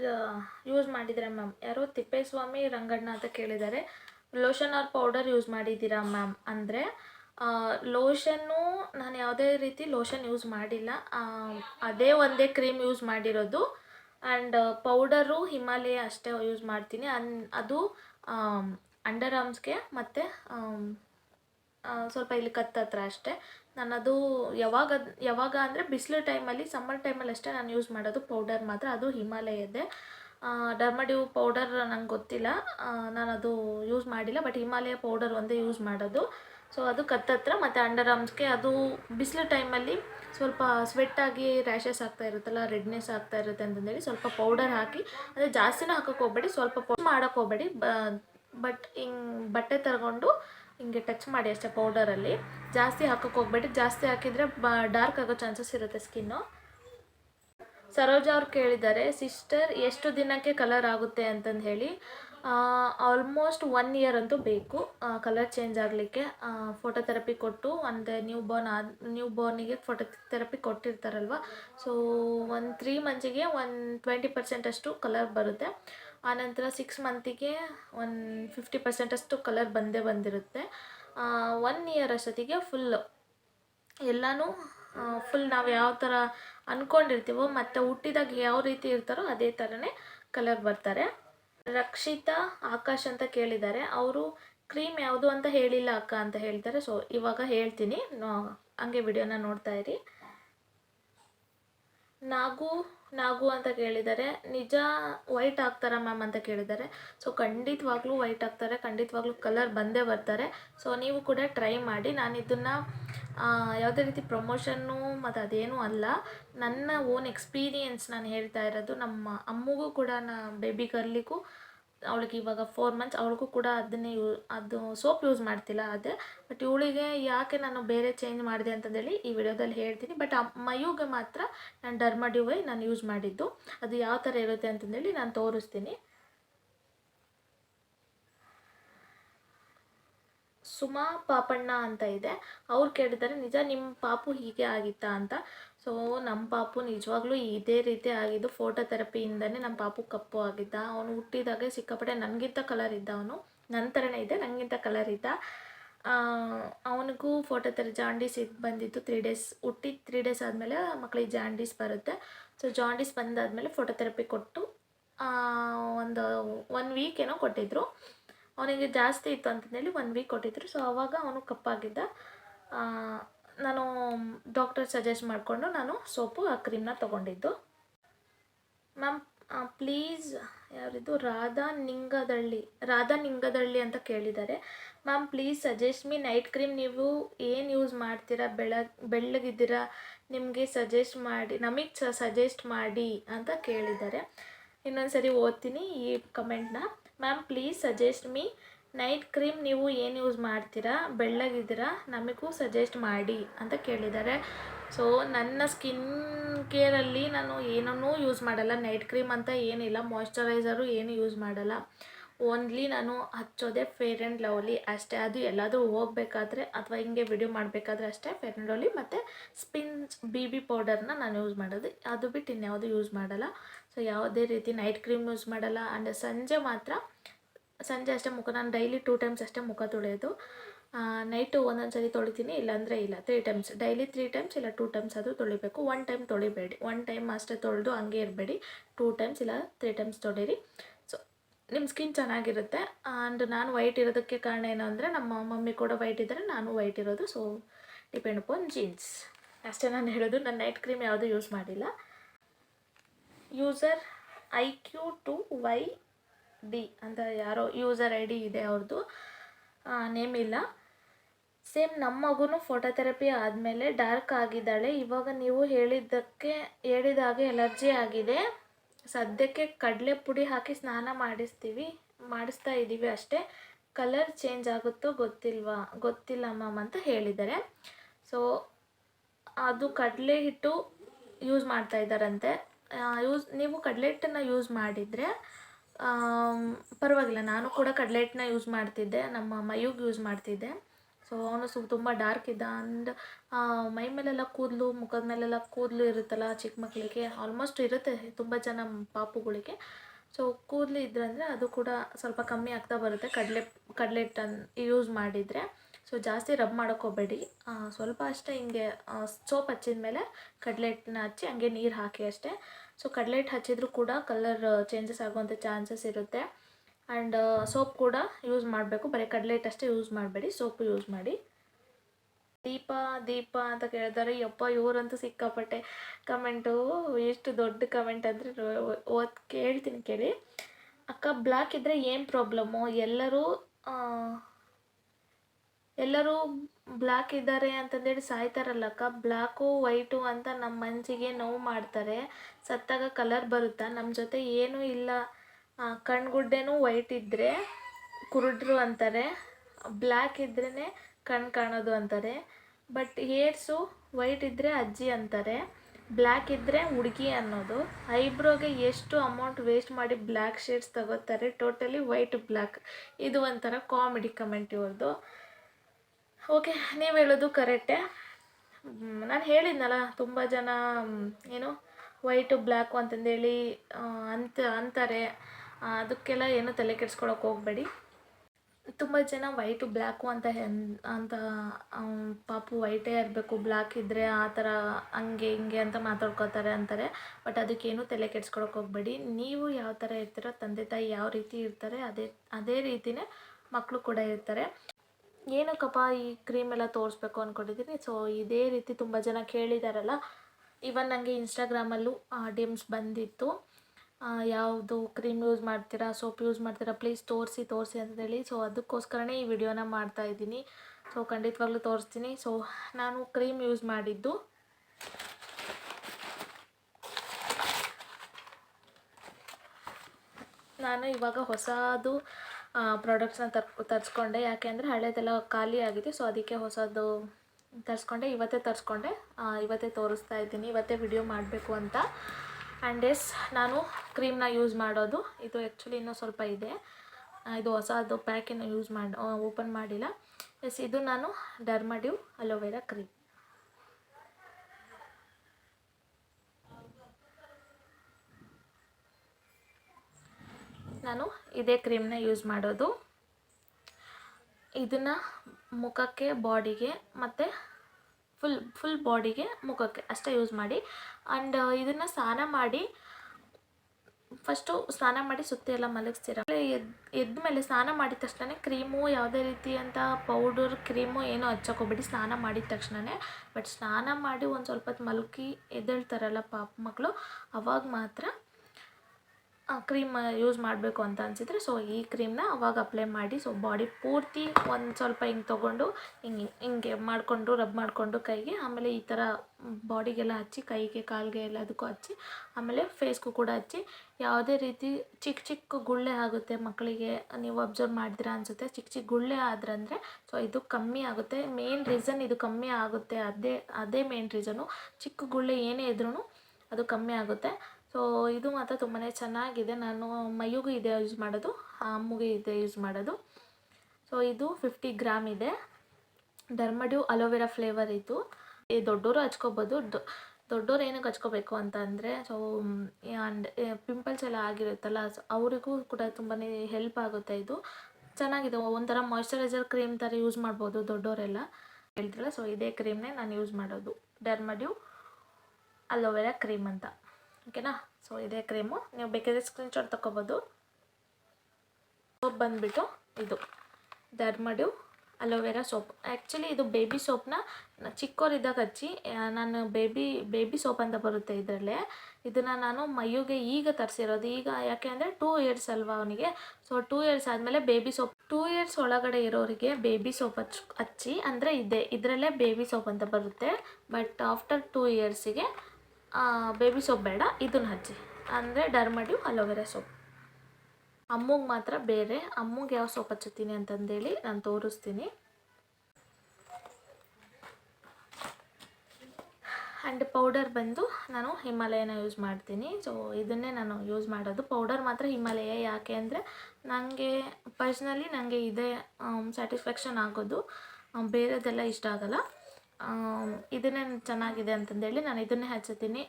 ಯೂಸ್ ಮಾಡಿದ್ದೀರಾ ಮ್ಯಾಮ್ ಯಾರೋ ತಿಪ್ಪೇಸ್ವಾಮಿ ರಂಗಣ್ಣ ಅಂತ ಕೇಳಿದ್ದಾರೆ. ಲೋಷನ್ ಆರ್ ಪೌಡರ್ ಯೂಸ್ ಮಾಡಿದ್ದೀರಾ ಮ್ಯಾಮ್ ಅಂದರೆ ಲೋಷನ್ನು ನಾನು ಯಾವುದೇ ರೀತಿ ಲೋಷನ್ ಯೂಸ್ ಮಾಡಿಲ್ಲ. ಅದೇ ಒಂದೇ ಕ್ರೀಮ್ ಯೂಸ್ ಮಾಡಿರೋದು. ಆ್ಯಂಡ್ ಪೌಡರು ಹಿಮಾಲಯ ಅಷ್ಟೇ ಯೂಸ್ ಮಾಡ್ತೀನಿ. ಅನ್, ಅದು ಅಂಡರ್ ಆರ್ಮ್ಸ್ಗೆ ಮತ್ತು ಸ್ವಲ್ಪ ಇಲ್ಲಿ ಕತ್ತತ್ರ ಅಷ್ಟೇ. ನಾನು ಅದು ಯಾವಾಗ ಯಾವಾಗ ಅಂದರೆ ಬಿಸಿಲು ಟೈಮಲ್ಲಿ ಸಮ್ಮರ್ ಟೈಮಲ್ಲಿ ಅಷ್ಟೇ ನಾನು ಯೂಸ್ ಮಾಡೋದು ಪೌಡರ್ ಮಾತ್ರ. ಅದು ಹಿಮಾಲಯದ್ದೇ. ಡರ್ಮಡ್ಯೂ ಪೌಡರ್ ನಂಗೆ ಗೊತ್ತಿಲ್ಲ. ನಾನು ಅದು ಯೂಸ್ ಮಾಡಿಲ್ಲ ಬಟ್ ಹಿಮಾಲಯ ಪೌಡರ್ ಒಂದೇ ಯೂಸ್ ಮಾಡೋದು. ಸೊ ಅದು ಕತ್ತತ್ರ. ಮತ್ತು ಅಂಡರ್ ಆರ್ಮ್ಸ್ಗೆ ಅದು ಬಿಸಿಲು ಟೈಮಲ್ಲಿ ಸ್ವಲ್ಪ ಸ್ವೆಟ್ಟಾಗಿ ರ್ಯಾಷಸ್ ಆಗ್ತಾ ಇರುತ್ತಲ್ಲ ರೆಡ್ನೆಸ್ ಆಗ್ತಾ ಇರುತ್ತೆ ಅಂತಂದೇಳಿ ಸ್ವಲ್ಪ ಪೌಡರ್ ಹಾಕಿ, ಅದೇ ಜಾಸ್ತಿನೂ ಹಾಕೋಕೆ ಹೋಗ್ಬೇಡಿ, ಸ್ವಲ್ಪ ಪೌಡರ್ ಮಾಡೋಕೆ ಹೋಗ್ಬೇಡಿ. ಬಟ್ ಹಿಂಗೆ ಬಟ್ಟೆ ತಗೊಂಡು ಹಿಂಗೆ ಟಚ್ ಮಾಡಿ ಅಷ್ಟೇ ಪೌಡರಲ್ಲಿ. ಜಾಸ್ತಿ ಹಾಕೋಕೆ ಹೋಗ್ಬೇಡಿ. ಜಾಸ್ತಿ ಹಾಕಿದರೆ ಬ ಡಾರ್ಕ್ ಆಗೋ ಚಾನ್ಸಸ್ ಇರುತ್ತೆ ಸ್ಕಿನ್ನು ಸರೋಜ ಅವ್ರು ಕೇಳಿದ್ದಾರೆ ಸಿಸ್ಟರ್ ಎಷ್ಟು ದಿನಕ್ಕೆ ಕಲರ್ ಆಗುತ್ತೆ? ಅಂತಂದು ಹೇಳಿ ಆಲ್ಮೋಸ್ಟ್ ಒನ್ ಇಯರ್ ಅಂತೂ ಬೇಕು. ಕಲರ್ ಚೇಂಜ್ ಆಗಲಿಕ್ಕೆ. ಫೋಟೋ ಥೆರಪಿ ಕೊಟ್ಟು ಒಂದು ನ್ಯೂ ಬಾರ್ನ್ ಆದ ನ್ಯೂ ಬಾರ್ನಿಗೆ ಫೋಟೋ ಥೆರಪಿ ಕೊಟ್ಟಿರ್ತಾರಲ್ವ? ಸೊ ಒಂದು ತ್ರೀ ಮಂತ್ಸಿಗೆ ಒಂದು ಟ್ವೆಂಟಿ ಪರ್ಸೆಂಟಷ್ಟು ಕಲರ್ ಬರುತ್ತೆ. ಆನಂತರ ಸಿಕ್ಸ್ ಮಂತಿಗೆ ಒಂದು ಫಿಫ್ಟಿ ಪರ್ಸೆಂಟಷ್ಟು ಕಲರ್ ಬಂದೇ ಬಂದಿರುತ್ತೆ. ಒನ್ ಇಯರ್ ಅಷ್ಟೊತ್ತಿಗೆ ಫುಲ್ ಎಲ್ಲನೂ ಫುಲ್ ನಾವು ಯಾವ ಥರ ಅಂದ್ಕೊಂಡಿರ್ತೀವೋ ಮತ್ತು ಹುಟ್ಟಿದಾಗ ಯಾವ ರೀತಿ ಇರ್ತಾರೋ ಅದೇ ಥರನೇ ಕಲರ್ ಬರ್ತಾರೆ. ರಕ್ಷಿತಾ, ಆಕಾಶ್ ಅಂತ ಕೇಳಿದ್ದಾರೆ. ಅವರು ಕ್ರೀಮ್ ಯಾವುದು ಅಂತ ಹೇಳಿಲ್ಲ ಅಕ್ಕ ಅಂತ ಹೇಳ್ತಾರೆ. ಸೊ ಇವಾಗ ಹೇಳ್ತೀನಿ. ಹಂಗೆ ವಿಡಿಯೋನ ನೋಡ್ತಾ ಇರಿ. ನಾಗು ನಾಗು ಅಂತ ಕೇಳಿದ್ದಾರೆ ನಿಜ ವೈಟ್ ಆಗ್ತಾರಾ ಮ್ಯಾಮ್ ಅಂತ ಕೇಳಿದ್ದಾರೆ ಸೊ ಖಂಡಿತವಾಗ್ಲೂ ವೈಟ್ ಆಗ್ತಾರೆ, ಖಂಡಿತವಾಗ್ಲೂ ಕಲರ್ ಬಂದೇ ಬರ್ತಾರೆ ಸೊ ನೀವು ಕೂಡ ಟ್ರೈ ಮಾಡಿ, ನಾನು ಇದನ್ನು ಯಾವುದೇ ರೀತಿ ಪ್ರಮೋಷನ್ನು ಮತ್ತು ಅದೇನೂ ಅಲ್ಲ, ನನ್ನ ಓನ್ ಎಕ್ಸ್ಪೀರಿಯೆನ್ಸ್ ನಾನು ಹೇಳ್ತಾ ಇರೋದು, ನಮ್ಮ ಅಮ್ಮಗೂ ಕೂಡ ನಾ ಬೇಬಿ ಗರ್ಲಿಗೂ ಅವಳಿಗೆ ಇವಾಗ ಫೋರ್ ಮಂತ್ಸ್ ಅವಳಿಗೂ ಕೂಡ ಅದನ್ನೇ ಯೂ, ಅದು ಸೋಪ್ ಯೂಸ್ ಮಾಡ್ತಿಲ್ಲ ಅದೇ ಬಟ್ ಇವಳಿಗೆ ಯಾಕೆ ನಾನು ಬೇರೆ ಚೇಂಜ್ ಮಾಡಿದೆ ಅಂತಂದೇಳಿ ಈ ವಿಡಿಯೋದಲ್ಲಿ ಹೇಳ್ತೀನಿ. ಬಟ್ ಆ ಮಯುಗೆ ಮಾತ್ರ ನಾನು ಡರ್ಮಡ್ಯೂವೈ ನಾನು ಯೂಸ್ ಮಾಡಿದ್ದು. ಅದು ಯಾವ ಥರ ಇರುತ್ತೆ ಅಂತಂದೇಳಿ ನಾನು ತೋರಿಸ್ತೀನಿ. ಸುಮಾ ಪಾಪಣ್ಣ ಅಂತ ಇದೆ. ಅವ್ರು ಕೇಳಿದ್ದಾರೆ, ನಿಜ ನಿಮ್ಮ ಪಾಪು ಹೀಗೆ ಆಗಿತ್ತಾ ಅಂತ? ಸೊ ನಮ್ಮ ಪಾಪು ನಿಜವಾಗ್ಲೂ ಇದೇ ರೀತಿ ಆಗಿದ್ದು ಫೋಟೋ ಥೆರಪಿಯಿಂದನೇ ನಮ್ಮ ಪಾಪು ಕಪ್ಪು ಆಗಿದ್ದ. ಅವನು ಹುಟ್ಟಿದಾಗೆ ಸಿಕ್ಕಾಪಟ್ಟೆ ನನಗಿಂತ ಕಲರ್ ಇದ್ದ ಅವನು. ನನ್ನ ಥರನೇ ಇದೆ ನನಗಿಂತ ಕಲರ್ ಇದ್ದ. ಅವನಿಗೂ ಫೋಟೋ ಥರ ಜಾಂಡೀಸ್ ಇದು ಬಂದಿತ್ತು ತ್ರೀ ಡೇಸ್ ಹುಟ್ಟಿ ತ್ರೀ ಡೇಸ್ ಆದಮೇಲೆ ಮಕ್ಕಳಿಗೆ ಜಾಂಡೀಸ್ ಬರುತ್ತೆ. ಸೊ ಜಾಂಡೀಸ್ ಬಂದಾದಮೇಲೆ ಫೋಟೋ ಥೆರಪಿ ಕೊಟ್ಟು ಒಂದು ಒನ್ ವೀಕ್ ಏನೋ ಕೊಟ್ಟಿದ್ದರು ಅವನಿಗೆ ಜಾಸ್ತಿ ಇತ್ತು ಅಂತಂದೇಳಿ ಒನ್ ವೀಕ್ ಕೊಟ್ಟಿದ್ರು. ಸೊ ಅವಾಗ ಅವನು ಕಪ್ಪಾಗಿದ್ದ. ನಾನು ಡಾಕ್ಟರ್ ಸಜೆಸ್ಟ್ ಮಾಡಿಕೊಂಡು ನಾನು ಸೋಪು, ಆ ಕ್ರೀಮ್ನ ತೊಗೊಂಡಿದ್ದು. ಮ್ಯಾಮ್ ಪ್ಲೀಸ್ ಯಾರಿದು ರಾಧಾ ನಿಂಗದಳ್ಳಿ ರಾಧಾ ನಿಂಗದಳ್ಳಿ ಅಂತ ಕೇಳಿದ್ದಾರೆ. Ma'am please suggest me night cream ನೀವು ಏನು ಯೂಸ್ ಮಾಡ್ತೀರಾ? ಬೆಳ, ಬೆಳ್ಳಗಿದ್ದೀರಾ? ನಿಮಗೆ ಸಜೆಸ್ಟ್ ಮಾಡಿ, ನಮಗೆ ಸಜೆಸ್ಟ್ ಮಾಡಿ ಅಂತ ಕೇಳಿದ್ದಾರೆ. ಇನ್ನೊಂದು ಸರಿ ಓದ್ತೀನಿ ಈ ಕಮೆಂಟ್ನ ma'am please suggest me night cream ನೀವು ಏನು ಯೂಸ್ ಮಾಡ್ತೀರಾ? ಬೆಳ್ಳಗಿದ್ದೀರಾ? ನಮಗೂ ಸಜೆಸ್ಟ್ ಮಾಡಿ ಅಂತ ಕೇಳಿದ್ದಾರೆ. ಸೊ ನನ್ನ ಸ್ಕಿನ್ ಕೇರಲ್ಲಿ ನಾನು ಏನನ್ನೂ ಯೂಸ್ ಮಾಡಲ್ಲ. ನೈಟ್ ಕ್ರೀಮ್ ಅಂತ ಏನಿಲ್ಲ. ಮಾಯ್ಶ್ಚರೈಸರು ಏನು ಯೂಸ್ ಮಾಡಲ್ಲ. ಓನ್ಲಿ ನಾನು ಹಚ್ಚೋದೇ ಫೇರ್ ಆ್ಯಂಡ್ ಲವ್ಲಿ ಅಷ್ಟೇ. ಅದು ಎಲ್ಲಾದರೂ ಹೋಗಬೇಕಾದ್ರೆ ಅಥವಾ ಹಿಂಗೆ ವಿಡಿಯೋ ಮಾಡಬೇಕಾದ್ರೆ ಅಷ್ಟೇ ಫೇರ್ ಆ್ಯಂಡ್ ಲವ್ಲಿ ಮತ್ತು ಸ್ಪಿನ್ಸ್ ಬಿ ಬಿ ಪೌಡರ್ನ ನಾನು ಯೂಸ್ ಮಾಡೋದು. ಅದು ಬಿಟ್ಟು ಇನ್ಯಾವುದು ಯೂಸ್ ಮಾಡಲ್ಲ. ಸೊ ಯಾವುದೇ ರೀತಿ ನೈಟ್ ಕ್ರೀಮ್ ಯೂಸ್ ಮಾಡಲ್ಲ. ಆ್ಯಂಡ್ ಸಂಜೆ ಮಾತ್ರ, ಸಂಜೆ ಅಷ್ಟೇ ಮುಖ, ನಾನು ಡೈಲಿ ಟೂ ಟೈಮ್ಸ್ ಅಷ್ಟೇ ಮುಖ ತೊಳೆಯೋದು. ನೈಟು ಒಂದೊಂದು ಸರಿ ತೊಳಿತೀನಿ, ಇಲ್ಲಾಂದರೆ ಇಲ್ಲ. Three times daily three times ಇಲ್ಲ ಟೂ ಟೈಮ್ಸ್ ಅದು ತೊಳಿಬೇಕು. ಒನ್ ಟೈಮ್ ತೊಳಿಬೇಡಿ. ಒನ್ ಟೈಮ್ ಅಷ್ಟೇ ತೊಳೆದು ಹಂಗೆ ಇರಬೇಡಿ. ಟೂ ಟೈಮ್ಸ್ ಇಲ್ಲ ತ್ರೀ ಟೈಮ್ಸ್ ತೊಳೀರಿ. ಸೊ ನಿಮ್ಮ ಸ್ಕಿನ್ ಚೆನ್ನಾಗಿರುತ್ತೆ. ಆ್ಯಂಡ್ ನಾನು ವೈಟ್ ಇರೋದಕ್ಕೆ ಕಾರಣ ಏನು ಅಂದರೆ, ನಮ್ಮ ಮಮ್ಮಿ ಕೂಡ ವೈಟ್ ಇದ್ದರೆ, ನಾನು ವೈಟ್ ಇರೋದು. ಸೊ ಡಿಪೆಂಡ್ ಅಪಾನ್ ಜೀನ್ಸ್ ಅಷ್ಟೇ ನಾನು ಹೇಳೋದು. ನಾನು ನೈಟ್ ಕ್ರೀಮ್ ಯಾವುದೂ ಯೂಸ್ ಮಾಡಿಲ್ಲ. User I Q two Y D ಅಂತ ಯಾರೋ ಯೂಸರ್ ಐ ಡಿ ಇದೆ ಅವ್ರದ್ದು ನೇಮ್ ಇಲ್ಲ. ಸೇಮ್ ನಮ್ಮ ಮಗುನು ಫೋಟೋಥೆರಪಿ ಆದಮೇಲೆ ಡಾರ್ಕ್ ಆಗಿದ್ದಾಳೆ. ಇವಾಗ ನೀವು ಹೇಳಿದ್ದಕ್ಕೆ, ಹೇಳಿದಾಗೆ ಎಲರ್ಜಿ ಆಗಿದೆ. ಸದ್ಯಕ್ಕೆ ಕಡಲೆ ಪುಡಿ ಹಾಕಿ ಸ್ನಾನ ಮಾಡಿಸ್ತೀವಿ, ಮಾಡಿಸ್ತಾ ಇದ್ದೀವಿ ಅಷ್ಟೇ. ಕಲರ್ ಚೇಂಜ್ ಆಗುತ್ತೋ ಗೊತ್ತಿಲ್ವಾ, ಗೊತ್ತಿಲ್ಲ ಮ್ಯಾಮ್ ಅಂತ ಹೇಳಿದ್ದಾರೆ. ಸೊ ಅದು ಕಡಲೆ ಹಿಟ್ಟು ಯೂಸ್ ಮಾಡ್ತಾ ಇದ್ದಾರಂತೆ. ಯೂಸ್ ನೀವು ಕಡಲೆ ಹಿಟ್ಟನ್ನು ಯೂಸ್ ಮಾಡಿದರೆ ಪರವಾಗಿಲ್ಲ. ನಾನು ಕೂಡ ಕಡಲೆ ಹಿಟ್ಟನ್ನ ಯೂಸ್ ಮಾಡ್ತಿದ್ದೆ. ನಮ್ಮ ಮೈಯೂಗೆ ಯೂಸ್ ಮಾಡ್ತಿದ್ದೆ. ಸೊ ಅವನು ಸು, ತುಂಬ ಡಾರ್ಕ್ ಇದ್ದ ಆ್ಯಂಡ್ ಮೈ ಮೇಲೆಲ್ಲ ಕೂದಲು, ಮುಖದ ಮೇಲೆಲ್ಲ ಕೂದಲು ಇರುತ್ತಲ್ಲ ಚಿಕ್ಕ ಮಕ್ಕಳಿಗೆ ಆಲ್ಮೋಸ್ಟ್ ಇರುತ್ತೆ ತುಂಬ ಜನ ಪಾಪುಗಳಿಗೆ. ಸೊ ಕೂದಲು ಇದ್ರಂದರೆ ಅದು ಕೂಡ ಸ್ವಲ್ಪ ಕಮ್ಮಿ ಆಗ್ತಾ ಬರುತ್ತೆ. ಕಡಲೆ ಕಡಲೆ ಹಿಟ್ಟನ್ನು ಯೂಸ್ ಮಾಡಿದರೆ. ಸೊ ಜಾಸ್ತಿ ರಬ್ ಮಾಡೋಕೆ ಹೋಗಬೇಡಿ. ಸ್ವಲ್ಪ ಅಷ್ಟೇ ಹಿಂಗೆ ಸೋಪ್ ಹಚ್ಚಿದ ಮೇಲೆ ಕಡಲೆ ಹಿಟ್ಟನ್ನ ಹಚ್ಚಿ ಹಂಗೆ ನೀರು ಹಾಕಿ ಅಷ್ಟೇ. ಸೊ ಕಡಲೆ ಹಿಟ್ಟು ಹಚ್ಚಿದ್ರೂ ಕೂಡ ಕಲರ್ ಚೇಂಜಸ್ ಆಗುವಂಥ ಚಾನ್ಸಸ್ ಇರುತ್ತೆ. ಆ್ಯಂಡ್ ಸೋಪ್ ಕೂಡ ಯೂಸ್ ಮಾಡಬೇಕು. ಬರೀ ಕಡಲೆ ಹಿಟ್ಟು ಅಷ್ಟೇ ಯೂಸ್ ಮಾಡಬೇಡಿ. ಸೋಪು ಯೂಸ್ ಮಾಡಿ. ದೀಪ ದೀಪ ಅಂತ ಕೇಳಿದಾರೆ ಯಪ್ಪ, ಇವರಂತೂ ಸಿಕ್ಕಾಪಟ್ಟೆ ಕಮೆಂಟು ಎಷ್ಟು ದೊಡ್ಡ ಕಮೆಂಟ್ ಅಂದರೆ ಓದ್, ಕೇಳ್ತೀನಿ ಕೇಳಿ. ಅಕ್ಕ ಬ್ಲ್ಯಾಕ್ ಇದ್ದರೆ ಏನು ಪ್ರಾಬ್ಲಮ್ಮು ಎಲ್ಲರೂ ಎಲ್ಲರೂ ಬ್ಲ್ಯಾಕ್ ಇದ್ದಾರೆ ಅಂತಂದೇಳಿ ಸಾಯ್ತಾರಲ್ಲಕ್ಕ. ಬ್ಲ್ಯಾಕು ವೈಟು ಅಂತ ನಮ್ಮ ಮನಸ್ಸಿಗೆ ನೋವು ಮಾಡ್ತಾರೆ. ಸತ್ತಾಗ ಕಲರ್ ಬರುತ್ತಾ? ನಮ್ಮ ಜೊತೆ ಏನೂ ಇಲ್ಲ. ಕಣ್ಗುಡ್ಡೆನೂ ವೈಟ್ ಇದ್ದರೆ ಕುರುಡ್ರು ಅಂತಾರೆ. ಬ್ಲ್ಯಾಕ್ ಇದ್ರೇ ಕಣ್ಣು ಕಾಣೋದು ಅಂತಾರೆ. ಬಟ್ ಹೇರ್ಸು ವೈಟ್ ಇದ್ದರೆ ಅಜ್ಜಿ ಅಂತಾರೆ. ಬ್ಲ್ಯಾಕ್ ಇದ್ದರೆ ಹುಡುಗಿ ಅನ್ನೋದು. ಐಬ್ರೋಗೆ ಎಷ್ಟು ಅಮೌಂಟ್ ವೇಸ್ಟ್ ಮಾಡಿ ಬ್ಲ್ಯಾಕ್ ಶೇಡ್ಸ್ ತಗೋತಾರೆ, ಟೋಟಲಿ ವೈಟ್ ಬ್ಲ್ಯಾಕ್ ಇದು ಒಂಥರ ಕಾಮಿಡಿ ಕಮೆಂಟ್ ಇವ್ರದ್ದು ಓಕೆ, ನೀವು ಹೇಳೋದು ಕರೆಕ್ಟೇ. ನಾನು ಹೇಳಿದ್ನಲ್ಲ, ತುಂಬ ಜನ ಏನು ವೈಟು ಬ್ಲ್ಯಾಕು ಅಂತಂದೇಳಿ ಅಂತ, ಅಂತಾರೆ. ಅದಕ್ಕೆಲ್ಲ ಏನು ತಲೆ ಕೆಡ್ಸ್ಕೊಳಕ್ಕೆ ಹೋಗಬೇಡಿ. ತುಂಬ ಜನ ವೈಟು ಬ್ಲ್ಯಾಕು ಅಂತ ಅಂತ ಪಾಪು ವೈಟೇ ಇರಬೇಕು. ಬ್ಲ್ಯಾಕ್ ಇದ್ದರೆ ಆ ಥರ ಹಂಗೆ ಹಿಂಗೆ ಅಂತ ಮಾತಾಡ್ಕೋತಾರೆ ಅಂತಾರೆ. ಬಟ್ ಅದಕ್ಕೇನು ತಲೆ ಕೆಡ್ಸ್ಕೊಳಕ್ಕೆ ಹೋಗಬೇಡಿ. ನೀವು ಯಾವ ಥರ ಇರ್ತೀರೋ, ತಂದೆ ತಾಯಿ ಯಾವ ರೀತಿ ಇರ್ತಾರೆ, ಅದೇ ಅದೇ ರೀತಿಯೇ ಮಕ್ಕಳು ಕೂಡ ಇರ್ತಾರೆ. ಏನಕ್ಕಪ್ಪ ಈ ಕ್ರೀಮ್ ಎಲ್ಲ ತೋರಿಸ್ಬೇಕು ಅಂದ್ಕೊಂಡಿದ್ದೀನಿ ಸೊ ಇದೇ ರೀತಿ ತುಂಬ ಜನ ಕೇಳಿದಾರಲ್ಲ ಇವನ್ ನನಗೆ ಇನ್ಸ್ಟಾಗ್ರಾಮಲ್ಲೂ ಡಿ ಎಮ್ಸ್ ಬಂದಿತ್ತು. ಯಾವುದು ಕ್ರೀಮ್ ಯೂಸ್ ಮಾಡ್ತೀರಾ ಸೋಪ್ ಯೂಸ್ ಮಾಡ್ತೀರಾ ಪ್ಲೀಸ್ ತೋರಿಸಿ ತೋರಿಸಿ ಅಂತೇಳಿ. ಸೊ ಅದಕ್ಕೋಸ್ಕರನೇ ಈ ವಿಡಿಯೋನ ಮಾಡ್ತಾ ಇದ್ದೀನಿ. ಸೊ ಖಂಡಿತವಾಗ್ಲೂ ತೋರಿಸ್ತೀನಿ. ಸೊ ನಾನು ಕ್ರೀಮ್ ಯೂಸ್ ಮಾಡಿದ್ದು. ನಾನು ಇವಾಗ ಹೊಸದು ಪ್ರಾಡಕ್ಟ್ಸ್ನ ತರ್ ತರಿಸ್ಕೊಂಡೆ. ಯಾಕೆಂದರೆ ಹಳೇದೆಲ್ಲ ಖಾಲಿ ಆಗಿದೆ. ಸೊ ಅದಕ್ಕೆ ಹೊಸದು ತರಿಸ್ಕೊಂಡೆ. ಇವತ್ತೇ ತರಿಸ್ಕೊಂಡೆ. ಇವತ್ತೇ ತೋರಿಸ್ತಾ ಇದ್ದೀನಿ. ಇವತ್ತೇ ವಿಡಿಯೋ ಮಾಡಬೇಕು ಅಂತ. ಆ್ಯಂಡ್ ಎಸ್ ನಾನು ಕ್ರೀಮ್ನ ಯೂಸ್ ಮಾಡೋದು. ಇದು ಆ್ಯಕ್ಚುಲಿ ಇನ್ನೂ ಸ್ವಲ್ಪ ಇದೆ. ಇದು ಹೊಸದು ಪ್ಯಾಕಿನ ಯೂಸ್ ಮಾಡಿ ಓಪನ್ ಮಾಡಿಲ್ಲ. ಎಸ್ ಇದು ನಾನು ಡರ್ಮಡ್ಯೂ ಅಲೋವೆರಾ ಕ್ರೀಮ್ ನಾನು ಇದೇ ಕ್ರೀಮ್ನ ಯೂಸ್ ಮಾಡೋದು. ಇದನ್ನು ಮುಖಕ್ಕೆ, ಬಾಡಿಗೆ ಮತ್ತು ಫುಲ್ ಫುಲ್ ಬಾಡಿಗೆ ಮುಖಕ್ಕೆ ಅಷ್ಟೇ ಯೂಸ್ ಮಾಡಿ. ಆ್ಯಂಡ್ ಇದನ್ನು ಸ್ನಾನ ಮಾಡಿ ಫಸ್ಟು ಸ್ನಾನ ಮಾಡಿ ಸುತ್ತಿ ಎಲ್ಲ ಮಲಗಿಸ್ತೀರ? ಎದ್ ಎದ್ದ ಮೇಲೆ ಸ್ನಾನ ಮಾಡಿದ ತಕ್ಷಣ ಕ್ರೀಮು ಯಾವುದೇ ರೀತಿಯಂಥ ಪೌಡರ್, ಕ್ರೀಮು ಏನೂ ಹಚ್ಚೋಕೋಬೇಡಿ. ಸ್ನಾನ ಮಾಡಿದ ತಕ್ಷಣವೇ ಬಟ್ ಸ್ನಾನ ಮಾಡಿ ಒಂದು ಸ್ವಲ್ಪ ಹೊತ್ತು ಮಲಗಿ ಎದ್ದೇಳ್ತಾರಲ್ಲ ಪಾಪ ಮಕ್ಕಳು ಅವಾಗ ಮಾತ್ರ ಕ್ರೀಮ್ ಯೂಸ್ ಮಾಡಬೇಕು ಅಂತ ಅನಿಸಿದ್ರೆ ಸೊ ಈ ಕ್ರೀಮ್ನ ಅವಾಗ ಅಪ್ಲೈ ಮಾಡಿ ಸೊ ಬಾಡಿ ಪೂರ್ತಿ ಒಂದು ಸ್ವಲ್ಪ ಹಿಂಗೆ ತೊಗೊಂಡು, ಹಿಂಗೆ ಹಿಂಗೆ ಮಾಡಿಕೊಂಡು ರಬ್ ಮಾಡಿಕೊಂಡು ಕೈಗೆ, ಆಮೇಲೆ ಈ ಥರ ಬಾಡಿಗೆಲ್ಲ ಹಚ್ಚಿ, ಕೈಗೆ, ಕಾಲಿಗೆ ಎಲ್ಲದಕ್ಕೂ ಹಚ್ಚಿ, ಆಮೇಲೆ ಫೇಸ್ಗೂ ಕೂಡ ಹಚ್ಚಿ, ಯಾವುದೇ ರೀತಿ ಚಿಕ್ಕ ಚಿಕ್ಕ ಗುಳ್ಳೆ ಆಗುತ್ತೆ ಮಕ್ಕಳಿಗೆ, ನೀವು ಅಬ್ಸರ್ವ್ ಮಾಡಿದಿರಾ ಅನಿಸುತ್ತೆ ಚಿಕ್ಕ ಚಿಕ್ಕ ಗುಳ್ಳೆ ಆದ್ರಂದರೆ ಸೊ ಇದು ಕಮ್ಮಿ ಆಗುತ್ತೆ. ಮೇನ್ ರೀಸನ್ ಇದು ಕಮ್ಮಿ ಆಗುತ್ತೆ, ಅದೇ ಅದೇ ಮೇನ್ ರೀಸನು ಚಿಕ್ಕ ಗುಳ್ಳೆ ಏನೇ ಇದ್ರೂ ಅದು ಕಮ್ಮಿ ಆಗುತ್ತೆ. ಸೊ ಇದು ಮಾತ್ರ ತುಂಬಾ ಚೆನ್ನಾಗಿದೆ. ನಾನು ಮೈಯಿಗೂ ಇದೆ ಯೂಸ್ ಮಾಡೋದು ಅಮ್ಮಗೆ ಇದೆ ಯೂಸ್ ಮಾಡೋದು. ಸೊ ಇದು ಫಿಫ್ಟಿ ಗ್ರಾಮ್ ಇದೆ. ಡರ್ಮಡ್ಯೂ ಅಲೋವೆರಾ ಫ್ಲೇವರ್ ಇದು. ದೊಡ್ಡವರು ಹಚ್ಕೋಬೋದು. ದೊಡ್ಡೋರು ಏನಕ್ಕೆ ಹಚ್ಕೋಬೇಕು ಅಂತ ಅಂದರೆ ಸೊ ಆ್ಯಂಡ್ ಪಿಂಪಲ್ಸ್ ಎಲ್ಲ ಆಗಿರುತ್ತಲ್ಲ ಅವರಿಗೂ ಕೂಡ ತುಂಬಾ ಹೆಲ್ಪ್ ಆಗುತ್ತೆ ಇದು. ಚೆನ್ನಾಗಿದೆ. ಒಂಥರ ಮಾಯ್ಶ್ಚರೈಸರ್ ಕ್ರೀಮ್ ಥರ ಯೂಸ್ ಮಾಡ್ಬೋದು ದೊಡ್ಡವರೆಲ್ಲ ಹೇಳ್ತಿಲ್ಲ ಸೊ ಇದೇ ಕ್ರೀಮ್ನೇ ನಾನು ಯೂಸ್ ಮಾಡೋದು. ಡರ್ಮಡ್ಯೂ ಅಲೋವೆರಾ ಕ್ರೀಮ್ ಅಂತ. ಓಕೆನಾ? ಸೊ ಇದೇ ಕ್ರೀಮು. ನೀವು ಬೇಕಾದರೆ ಸ್ಕ್ರೀನ್ಶಾಟ್ ತೊಗೋಬೋದು ಸೋಪ್ ಬಂದುಬಿಟ್ಟು ಇದು. Dermadew aloe vera soap. Actually ಇದು ಬೇಬಿ ಸೋಪ್ನ ಚಿಕ್ಕವರಿದ್ದಾಗ ಹಚ್ಚಿ ನಾನು ಬೇಬಿ ಬೇಬಿ ಸೋಪ್ ಅಂತ ಬರುತ್ತೆ ಇದರಲ್ಲೇ. ಇದನ್ನು ನಾನು ಮೈಯುಗೆ ಈಗ ತರಿಸಿರೋದು. ಈಗ ಯಾಕೆ ಅಂದರೆ ಟೂ ಇಯರ್ಸ್ ಅಲ್ವಾ ಅವನಿಗೆ. ಸೊ ಟೂ ಇಯರ್ಸ್ ಆದಮೇಲೆ ಬೇಬಿ ಸೋಪ್ ಟೂ ಇಯರ್ಸ್ ಒಳಗಡೆ ಇರೋರಿಗೆ ಬೇಬಿ ಸೋಪ್ ಹಚ್ ಹಚ್ಚಿ, ಅಂದರೆ ಇದೆ ಇದರಲ್ಲೇ ಬೇಬಿ ಸೋಪ್ ಅಂತ ಬರುತ್ತೆ. ಬಟ್ ಆಫ್ಟರ್ ಟೂ ಇಯರ್ಸಿಗೆ ಬೇಬಿ ಸೋಪ್ ಬೇಡ ಇದನ್ನ ಹಚ್ಚಿ. ಅಂದರೆ ಡರ್ಮಡ್ಯೂ ಅಲೋವೆರಾ ಸೋಪ್ ಅಮ್ಮಗೆ ಮಾತ್ರ ಬೇರೆ ಅಮ್ಮಗೆ ಯಾವ ಸೋಪ್ ಹಚ್ಚುತ್ತೀನಿ ಅಂತಂದೇಳಿ ನಾನು ತೋರಿಸ್ತೀನಿ. ಆ್ಯಂಡ್ ಪೌಡರ್ ಬಂದು ನಾನು ಹಿಮಾಲಯನ ಯೂಸ್ ಮಾಡ್ತೀನಿ. ಸೊ ಇದನ್ನೇ ನಾನು ಯೂಸ್ ಮಾಡೋದು. ಪೌಡರ್ ಮಾತ್ರ ಹಿಮಾಲಯ ಯಾಕೆ ಅಂದರೆ ನನಗೆ ಪರ್ಸ್ನಲಿ ನನಗೆ ಇದೇ ಸ್ಯಾಟಿಸ್ಫ್ಯಾಕ್ಷನ್ ಆಗೋದು. ಆ, ಬೇರೆದೆಲ್ಲ ಇಷ್ಟ ಆಗಲ್ಲ. ಇದನ್ನೇ ಚೆನ್ನಾಗಿದೆ ಅಂತಂದೇಳಿ ನಾನು ಇದನ್ನೇ ಹಚ್ಚುತ್ತೀನಿ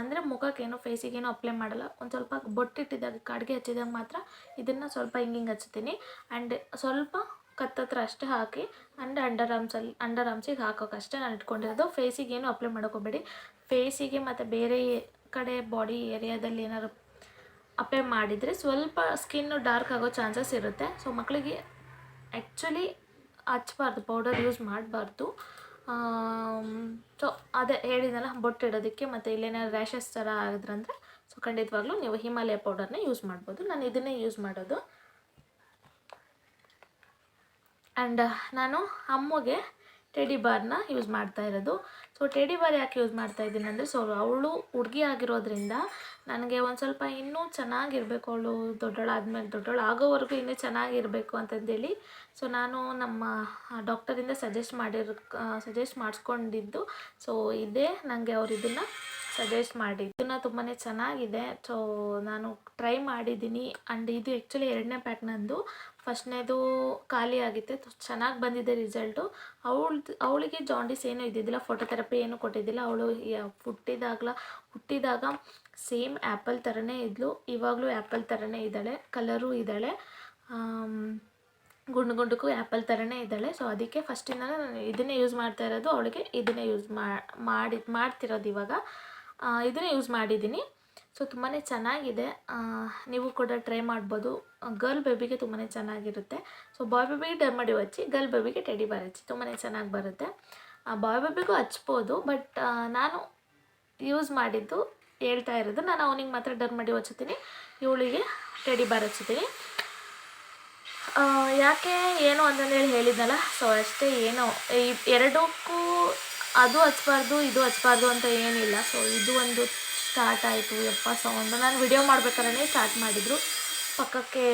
ಅಂದರೆ ಮುಖಕ್ಕೇನು ಫೇಸಿಗೇನು ಅಪ್ಲೈ ಮಾಡಲ್ಲ, ಒಂದು ಸ್ವಲ್ಪ ಬೊಟ್ಟಿಟ್ಟಿದ್ದಾಗ, ಕಾಡಿಗೆ ಹಚ್ಚಿದಾಗ ಮಾತ್ರ ಇದನ್ನು ಸ್ವಲ್ಪ ಹಿಂಗೆ ಹಿಂಗೆ ಹಚ್ತೀನಿ ಆ್ಯಂಡ್ ಸ್ವಲ್ಪ ಕತ್ತತ್ರ ಅಷ್ಟೇ ಹಾಕಿ ಆ್ಯಂಡ್ ಅಂಡರ್ ಆರ್ಮ್ಸಲ್ಲಿ ಅಂಡರ್ ಆರ್ಮ್ಸಿಗೆ ಹಾಕೋಕ್ಕಷ್ಟೇ ನಾನು ಇಟ್ಕೊಂಡಿರೋದು. ಫೇಸಿಗೆ ಏನು ಅಪ್ಲೈ ಮಾಡೋಕೋಬೇಡಿ. ಫೇಸಿಗೆ ಮತ್ತು ಬೇರೆ ಕಡೆ ಬಾಡಿ ಏರಿಯಾದಲ್ಲಿ ಏನಾದ್ರು ಅಪ್ಲೈ ಮಾಡಿದರೆ ಸ್ವಲ್ಪ ಸ್ಕಿನ್ನು ಡಾರ್ಕ್ ಆಗೋ ಚಾನ್ಸಸ್ ಇರುತ್ತೆ. ಸೊ ಮಕ್ಕಳಿಗೆ ಆ್ಯಕ್ಚುಲಿ ಹಚ್ಬಾರ್ದು ಪೌಡರ್ ಯೂಸ್ ಮಾಡಬಾರ್ದು. ಸೊ ಅದೇ ಹೇಳಿದ್ನಲ್ಲ ಬೊಟ್ಟಿಡೋದಕ್ಕೆ ಮತ್ತು ಇಲ್ಲೇನಾದ್ರು ರ್ಯಾಷಸ್ ಥರ ಆಗಿದ್ರಂದ್ರೆ ಸೊ ಖಂಡಿತವಾಗ್ಲೂ ನೀವು ಹಿಮಾಲಯ ಪೌಡರ್ನ ಯೂಸ್ ಮಾಡ್ಬೋದು. ನಾನು ಇದನ್ನೇ ಯೂಸ್ ಮಾಡೋದು. ಆ್ಯಂಡ್ ನಾನು ಅಮ್ಮಗೆ ಟೆಡಿ ಬಾರ್ನ ಯೂಸ್ ಮಾಡ್ತಾ ಇರೋದು. ಸೊ ಟೆಡಿ ಬಾರ್ ಯಾಕೆ ಯೂಸ್ ಮಾಡ್ತಾ ಇದ್ದೀನಿ ಅಂದರೆ ಸೊ ಅವಳು ಹುಡುಗಿ ಆಗಿರೋದ್ರಿಂದ ನನಗೆ ಒಂದು ಸ್ವಲ್ಪ ಇನ್ನೂ ಚೆನ್ನಾಗಿರಬೇಕು. ಅವಳು ದೊಡ್ಡೋಳಾದ್ಮೇಲೆ ದೊಡ್ಡೋಳು ಆಗೋವರೆಗೂ ಇನ್ನೂ ಚೆನ್ನಾಗಿರಬೇಕು ಅಂತಂದೇಳಿ ಸೊ ನಾನು ನಮ್ಮ ಡಾಕ್ಟರಿಂದ ಸಜೆಸ್ಟ್ ಮಾಡಿರೋ ಸಜೆಸ್ಟ್ ಮಾಡಿಸ್ಕೊಂಡಿದ್ದು. ಸೊ ಇದೇ ನನಗೆ ಅವ್ರು ಇದನ್ನು ಸಜೆಸ್ಟ್ ಮಾಡಿ ಇದನ್ನು ತುಂಬಾ ಚೆನ್ನಾಗಿದೆ. ಸೊ ನಾನು ಟ್ರೈ ಮಾಡಿದ್ದೀನಿ. ಆ್ಯಂಡ್ ಇದು ಆ್ಯಕ್ಚುಲಿ ಎರಡನೇ ಪ್ಯಾಕ್ ನಂದು. ಫಸ್ಟ್ನೇದು ಖಾಲಿ ಆಗಿತ್ತು. ಚೆನ್ನಾಗಿ ಬಂದಿದೆ ರಿಸಲ್ಟು. ಅವಳು ಅವಳಿಗೆ ಜಾಂಡೀಸ್ ಏನೂ ಇದ್ದಿದ್ದಿಲ್ಲ ಫೋಟೋಥೆರಪಿ ಏನು ಕೊಟ್ಟಿದ್ದಿಲ್ಲ. ಅವಳು ಹುಟ್ಟಿದಾಗಲ, ಹುಟ್ಟಿದಾಗ ಸೇಮ್ ಆ್ಯಪಲ್ ಥರನೇ ಇದ್ಲು. ಇವಾಗಲೂ ಆ್ಯಪಲ್ ಥರನೇ ಇದ್ದಾಳೆ ಕಲರು ಇದ್ದಾಳೆ. ಗುಂಡು ಗುಂಡಕ್ಕೂ ಆ್ಯಪಲ್ ಥರನೇ ಇದ್ದಾಳೆ. ಸೊ ಅದಕ್ಕೆ ಫಸ್ಟಿಂದ ನಾನು ಇದನ್ನೇ ಯೂಸ್ ಮಾಡ್ತಾ ಇರೋದು. ಅವಳಿಗೆ ಇದನ್ನೇ ಯೂಸ್ ಮಾಡಿ, ಮಾಡ್ತಿರೋದು ಇವಾಗ. ಇದನ್ನೇ ಯೂಸ್ ಮಾಡಿದ್ದೀನಿ. ಸೊ ತುಂಬಾ ಚೆನ್ನಾಗಿದೆ. ನೀವು ಕೂಡ ಟ್ರೈ ಮಾಡ್ಬೋದು. ಗರ್ಲ್ ಬೇಬಿಗೆ ತುಂಬಾ ಚೆನ್ನಾಗಿರುತ್ತೆ. ಸೊ ಬಾಯ್ ಬೇಬಿಗೆ ಡರ್ಮಡಿ ಹಚ್ಚಿ ಗರ್ಲ್ ಬೇಬಿಗೆ ಟೆಡಿ ಬಾರ್ ಹಚ್ಚಿ ತುಂಬಾ ಚೆನ್ನಾಗಿ ಬರುತ್ತೆ. ಬಾಯ್ ಬೇಬಿಗೂ ಹಚ್ಬೋದು ಬಟ್ ನಾನು ಯೂಸ್ ಮಾಡಿದ್ದು, ಹೇಳ್ತಾ ಇರೋದು, ನಾನು ಅವನಿಗೆ ಮಾತ್ರ ಡರ್ಮಡಿ ಹಚ್ಚುತ್ತೀನಿ. ಇವಳಿಗೆ ಟೆಡಿ ಬಾರ್ ಹಚ್ಚುತ್ತೀನಿ. ಯಾಕೆ, ಏನು ಅಂತಂದೇಳಿ ಹೇಳಿದ್ನಲ್ಲ? ಸೊ ಅಷ್ಟೇ ಏನೋ ಎರಡಕ್ಕೂ ಅದು ಹಚ್ಬಾರ್ದು, ಇದು ಹಚ್ಬಾರ್ದು ಅಂತ ಏನಿಲ್ಲ. ಸೊ ಇದು ಒಂದು ಸ್ಟಾರ್ಟ್ ಆಯಿತು. ಯಪ್ಪ ಸೌಂಡು ನಾನು ವಿಡಿಯೋ ಮಾಡ್ಬೇಕಾದ್ರೆ ಸ್ಟಾರ್ಟ್ ಮಾಡಿದರು. ಪಕ್ಕಕ್ಕೆ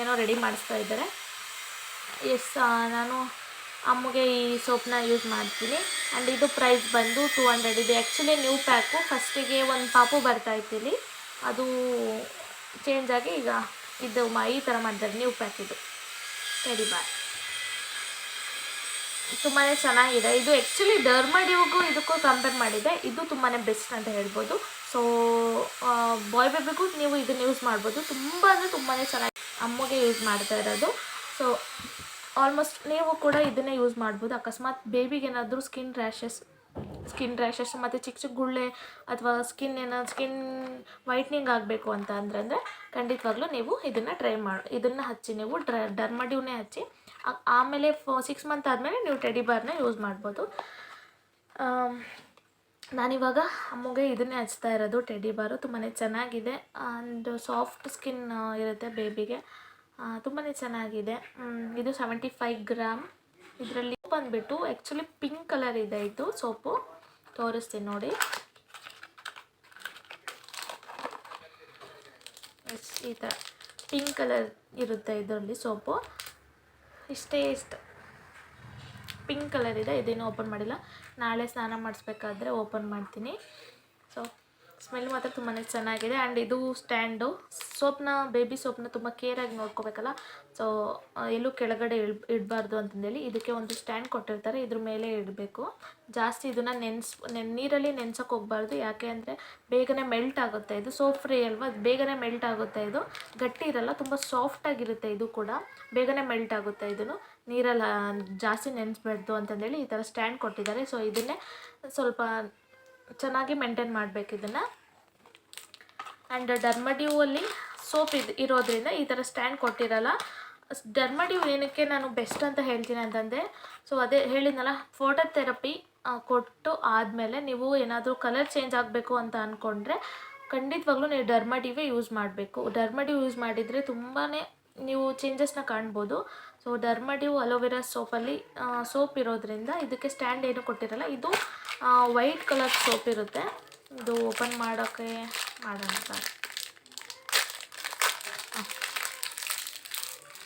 ಏನೋ ರೆಡಿ ಮಾಡಿಸ್ತಾ ಇದ್ದಾರೆ. ಎಸ್ ನಾನು ಅಮ್ಮಗೆ ಈ ಸೋಪ್ನ ಯೂಸ್ ಮಾಡ್ತೀನಿ. ಆ್ಯಂಡ್ ಇದು ಪ್ರೈಸ್ ಬಂದು ಟೂ ಹಂಡ್ರೆಡ್ ಇದೆ. ಆ್ಯಕ್ಚುಲಿ ನ್ಯೂ ಪ್ಯಾಕು ಫಸ್ಟಿಗೆ ಒಂದು ಪಾಪು ಬರ್ತಾ ಇತ್ತು ಇಲ್ಲಿ ಅದು ಚೇಂಜ್ ಆಗಿ ಈಗ ಇದು ಮ, ಈ ಥರ ಮಾಡಿದ್ದಾರೆ ನ್ಯೂ ಪ್ಯಾಕ್ ಇದು. ಟೆಡಿ ತುಂಬಾ ಚೆನ್ನಾಗಿದೆ. ಇದು ಆ್ಯಕ್ಚುಲಿ ಡರ್ಮಡಿಗೂ ಇದಕ್ಕೂ ಕಂಪೇರ್ ಮಾಡಿದೆ ಇದು ತುಂಬಾ ಬೆಸ್ಟ್ ಅಂತ ಹೇಳ್ಬೋದು. ಸೊ ಬಾಯ್ ಬೇಬಿಗೂ ನೀವು ಇದನ್ನು ಯೂಸ್ ಮಾಡ್ಬೋದು. ತುಂಬ ಅಂದರೆ ತುಂಬಾ ಚೆನ್ನಾಗಿ ಅಮ್ಮಗೆ ಯೂಸ್ ಮಾಡ್ತಾ ಇರೋದು. ಸೊ ಆಲ್ಮೋಸ್ಟ್ ನೀವು ಕೂಡ ಇದನ್ನೇ ಯೂಸ್ ಮಾಡ್ಬೋದು. ಅಕಸ್ಮಾತ್ ಬೇಬಿಗೆ ಏನಾದರೂ ಸ್ಕಿನ್ ರ್ಯಾಷಸ್ ಸ್ಕಿನ್ ರ್ಯಾಷಸ್ ಮತ್ತು ಚಿಕ್ಕ ಚಿಕ್ಕ ಗುಳ್ಳೆ ಅಥವಾ ಸ್ಕಿನ್ ಏನಾದ್ರು ಸ್ಕಿನ್ ವೈಟ್ನಿಂಗ್ ಆಗಬೇಕು ಅಂತ ಅಂದ್ರೆ ಖಂಡಿತವಾಗ್ಲೂ ನೀವು ಇದನ್ನು ಟ್ರೈ ಮಾಡಿ, ಇದನ್ನು ಹಚ್ಚಿ, ನೀವು ಡ್ರ ಡರ್ಮಡ್ಯೂನೇ ಹಚ್ಚಿ ಆಮೇಲೆ ಫೋ ಸಿಕ್ಸ್ ಮಂತ್ ಆದಮೇಲೆ ನೀವು ಟೆಡಿ ಬಾರ್ನ ಯೂಸ್ ಮಾಡ್ಬೋದು. ನಾನಿವಾಗ ಅಮ್ಮಗೆ ಇದನ್ನೇ ಹಚ್ತಾ ಇರೋದು ಟೆಡಿ ಬಾರು ತುಂಬಾ ಚೆನ್ನಾಗಿದೆ. ಆ್ಯಂಡ್ ಸಾಫ್ಟ್ ಸ್ಕಿನ್ ಇರುತ್ತೆ ಬೇಬಿಗೆ ತುಂಬಾ ಚೆನ್ನಾಗಿದೆ. ಇದು ಸೆವೆಂಟಿ ಫೈವ್ ಗ್ರಾಮ್ ಇದರಲ್ಲಿ ಬಂದುಬಿಟ್ಟು ಆ್ಯಕ್ಚುಲಿ ಪಿಂಕ್ ಕಲರ್ ಇದೆ ಇದು ಸೋಪು. ತೋರಿಸ್ತೀನಿ ನೋಡಿ. ಈ ಥರ ಪಿಂಕ್ ಕಲರ್ ಇರುತ್ತೆ ಇದರಲ್ಲಿ ಸೋಪು. ಇಷ್ಟೇ ಇಷ್ಟು. ಪಿಂಕ್ ಕಲರ್ ಇದೆ, ಇದೇನು ಓಪನ್ ಮಾಡಿಲ್ಲ. ನಾಳೆ ಸ್ನಾನ ಮಾಡಿಸ್ಬೇಕಾದ್ರೆ ಓಪನ್ ಮಾಡ್ತೀನಿ. ಸೊ ಸ್ಮೆಲ್ ಮಾತ್ರ ತುಂಬಾ ಚೆನ್ನಾಗಿದೆ. ಆ್ಯಂಡ್ ಇದು ಸ್ಟ್ಯಾಂಡು ಸೋಪ್ನ ಬೇಬಿ ಸೋಪ್ನ ತುಂಬ ಕೇರಾಗಿ ನೋಡ್ಕೋಬೇಕಲ್ಲ? ಸೊ ಎಲ್ಲೂ ಕೆಳಗಡೆ ಇಳ್, ಇಡಬಾರ್ದು ಅಂತಂದೇಳಿ ಇದಕ್ಕೆ ಒಂದು ಸ್ಟ್ಯಾಂಡ್ ಕೊಟ್ಟಿರ್ತಾರೆ. ಇದ್ರ ಮೇಲೆ ಇಡಬೇಕು. ಜಾಸ್ತಿ ಇದನ್ನು ನೆನ್ಸ್, ನೆನ್, ನೀರಲ್ಲಿ ನೆನ್ಸೋಕೆ ಹೋಗ್ಬಾರ್ದು. ಯಾಕೆ ಅಂದರೆ ಬೇಗನೆ ಮೆಲ್ಟ್ ಆಗುತ್ತೆ ಇದು. ಸೋಪ್ ಫ್ರೀ ಅಲ್ವಾ? ಬೇಗನೆ ಮೆಲ್ಟ್ ಆಗುತ್ತೆ ಇದು. ಗಟ್ಟಿ ಇರಲ್ಲ, ತುಂಬ ಸಾಫ್ಟಾಗಿರುತ್ತೆ ಇದು ಕೂಡ. ಬೇಗನೆ ಮೆಲ್ಟ್ ಆಗುತ್ತೆ ಇದನ್ನು. ನೀರಲ್ಲಿ ಜಾಸ್ತಿ ನೆನೆಸ್ಬಾರ್ದು ಅಂತಂದೇಳಿ ಈ ಥರ ಸ್ಟ್ಯಾಂಡ್ ಕೊಟ್ಟಿದ್ದಾರೆ. ಸೊ ಇದನ್ನೇ ಸ್ವಲ್ಪ ಚೆನ್ನಾಗಿ ಮೇಂಟೈನ್ ಮಾಡಬೇಕು ಇದನ್ನು. ಆ್ಯಂಡ್ ಡರ್ಮಡ್ಯೂವಲ್ಲಿ ಸೋಪ್ ಇದು, ಇರೋದ್ರಿಂದ ಈ ಥರ ಸ್ಟ್ಯಾಂಡ್ ಕೊಟ್ಟಿರಲ್ಲ. ಡರ್ಮಡ್ಯೂ ಏನಕ್ಕೆ ನಾನು ಬೆಸ್ಟ್ ಅಂತ ಹೇಳ್ತೀನಿ ಅಂತಂದರೆ ಸೊ ಅದೇ ಹೇಳಿದ್ನಲ್ಲ ಫೋಟೋ ಥೆರಪಿ ಕೊಟ್ಟು ಆದಮೇಲೆ ನೀವು ಏನಾದರೂ ಕಲರ್ ಚೇಂಜ್ ಆಗಬೇಕು ಅಂತ ಅಂದ್ಕೊಂಡ್ರೆ ಖಂಡಿತವಾಗ್ಲೂ ನೀವು ಡರ್ಮಡಿವೇ ಯೂಸ್ ಮಾಡಬೇಕು. ಡರ್ಮಡಿ ಯೂಸ್ ಮಾಡಿದರೆ ತುಂಬಾ ನೀವು ಚೇಂಜಸ್ನ ಕಾಣ್ಬೋದು. ಸೊ ಡರ್ಮಡಿವ್ ಅಲೋವೆರಾ ಸೋಪಲ್ಲಿ ಸೋಪ್ ಇರೋದ್ರಿಂದ ಇದಕ್ಕೆ ಸ್ಟ್ಯಾಂಡ್ ಏನು ಕೊಟ್ಟಿರಲ್ಲ, ಇದು ವೈಟ್ ಕಲರ್ ಸೋಪ್ ಇರುತ್ತೆ. ಇದು ಓಪನ್ ಮಾಡೋಕ್ಕೆ ಮಾಡೋಣ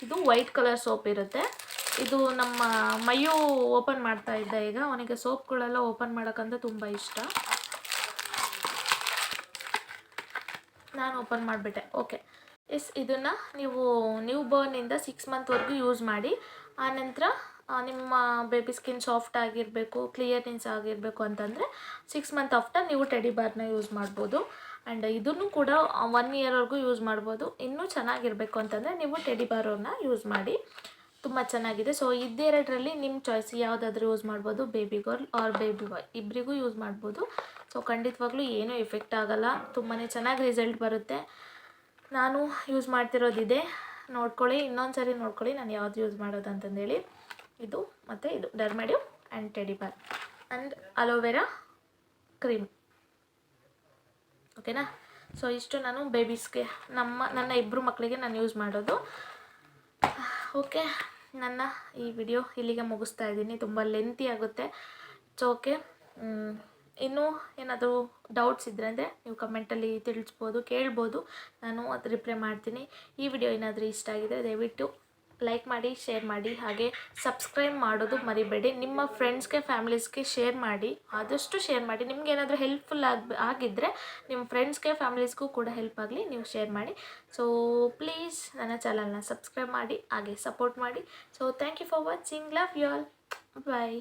ಇದು ವೈಟ್ ಕಲರ್ ಸೋಪ್ ಇರುತ್ತೆ. ಇದು ನಮ್ಮ ಮೈಯು ಓಪನ್ ಮಾಡ್ತಾ ಇದ್ದ ಈಗ. ಅವನಿಗೆ ಸೋಪ್ಗಳೆಲ್ಲ ಓಪನ್ ಮಾಡೋಕ್ಕಂತ ತುಂಬ ಇಷ್ಟ. ನಾನು ಓಪನ್ ಮಾಡಿಬಿಟ್ಟೆ. ಓಕೆ ಎಸ್, ಇದನ್ನು ನೀವು ನ್ಯೂ ಬರ್ನಿಂದ ಸಿಕ್ಸ್ ಮಂತ್ವರೆಗೂ ಯೂಸ್ ಮಾಡಿ, ಆನಂತರ ನಿಮ್ಮ ಬೇಬಿ ಸ್ಕಿನ್ ಸಾಫ್ಟ್ ಆಗಿರಬೇಕು ಕ್ಲಿಯರ್ನೆಸ್ ಆಗಿರಬೇಕು ಅಂತಂದರೆ ಸಿಕ್ಸ್ ಮಂತ್ ಆಫ್ಟರ್ ನೀವು ಟೆಡಿ ಬಾರ್ನ ಯೂಸ್ ಮಾಡ್ಬೋದು. ಆ್ಯಂಡ್ ಇದನ್ನು ಕೂಡ ಒನ್ ಇಯರ್ವರೆಗೂ ಯೂಸ್ ಮಾಡ್ಬೋದು. ಇನ್ನೂ ಚೆನ್ನಾಗಿರಬೇಕು ಅಂತಂದರೆ ನೀವು ಟೆಡಿ ಬಾರನ್ನ ಯೂಸ್ ಮಾಡಿ. ತುಂಬ ಚೆನ್ನಾಗಿದೆ. ಸೊ ಇದೆರಡರಲ್ಲಿ ನಿಮ್ಮ ಚಾಯ್ಸ್ ಯಾವುದಾದ್ರೂ ಯೂಸ್ ಮಾಡ್ಬೋದು baby girl or baby boy ಇಬ್ಬರಿಗೂ ಯೂಸ್ ಮಾಡ್ಬೋದು. ಸೊ ಖಂಡಿತವಾಗ್ಲೂ ಏನೂ ಎಫೆಕ್ಟ್ ಆಗೋಲ್ಲ. ತುಂಬಾ ಚೆನ್ನಾಗಿ ರಿಸಲ್ಟ್ ಬರುತ್ತೆ. ನಾನು ಯೂಸ್ ಮಾಡ್ತಿರೋದಿದೆ ನೋಡ್ಕೊಳ್ಳಿ ಇನ್ನೊಂದು ಸರಿ ನೋಡ್ಕೊಳ್ಳಿ ನಾನು ಯಾವ್ದು ಯೂಸ್ ಮಾಡೋದು ಅಂತಂದೇಳಿ. ಇದು ಮತ್ತು ಇದು Dermadew and teddy bar and aloe vera cream ಓಕೆನಾ ಸೊ ಇಷ್ಟು ನಾನು ಬೇಬೀಸ್ಗೆ ನಮ್ಮ, ನನ್ನ ಇಬ್ಬರು ಮಕ್ಕಳಿಗೆ ನಾನು ಯೂಸ್ ಮಾಡೋದು. ಓಕೆ ನನ್ನ ಈ ವಿಡಿಯೋ ಇಲ್ಲಿಗೆ ಮುಗಿಸ್ತಾ ಇದ್ದೀನಿ. ತುಂಬ ಲೆಂತಿ ಆಗುತ್ತೆ. ಸೊ ಓಕೆ ಇನ್ನೂ ಏನಾದರೂ ಡೌಟ್ಸ್ ಇದ್ದರೆ ಅಂದರೆ ನೀವು ಕಮೆಂಟಲ್ಲಿ ತಿಳಿಸ್ಬೋದು, ಕೇಳ್ಬೋದು. ನಾನು ಅದು ರಿಪ್ಲೈ ಮಾಡ್ತೀನಿ. ಈ ವಿಡಿಯೋ ಏನಾದರೂ ಇಷ್ಟ ಆಗಿದೆ ದಯವಿಟ್ಟು ಲೈಕ್ ಮಾಡಿ ಶೇರ್ ಮಾಡಿ. ಹಾಗೆ ಸಬ್ಸ್ಕ್ರೈಬ್ ಮಾಡೋದು ಮರಿಬೇಡಿ. ನಿಮ್ಮ ಫ್ರೆಂಡ್ಸ್ಗೆ ಫ್ಯಾಮಿಲೀಸ್ಗೆ ಶೇರ್ ಮಾಡಿ. ಆದಷ್ಟು ಶೇರ್ ಮಾಡಿ. ನಿಮ್ಗೆ ಏನಾದರೂ ಹೆಲ್ಪ್ಫುಲ್ ಆಗಿ ಆಗಿದ್ದರೆ ನಿಮ್ಮ ಫ್ರೆಂಡ್ಸ್ಗೆ ಫ್ಯಾಮಿಲೀಸ್ಗೂ ಕೂಡ ಹೆಲ್ಪ್ ಆಗಲಿ, ನೀವು ಶೇರ್ ಮಾಡಿ. ಸೊ ಪ್ಲೀಸ್ ನನ್ನ ಚಾನಲ್ನ ಸಬ್ಸ್ಕ್ರೈಬ್ ಮಾಡಿ, ಹಾಗೆ ಸಪೋರ್ಟ್ ಮಾಡಿ. So thank you for watching love you all bye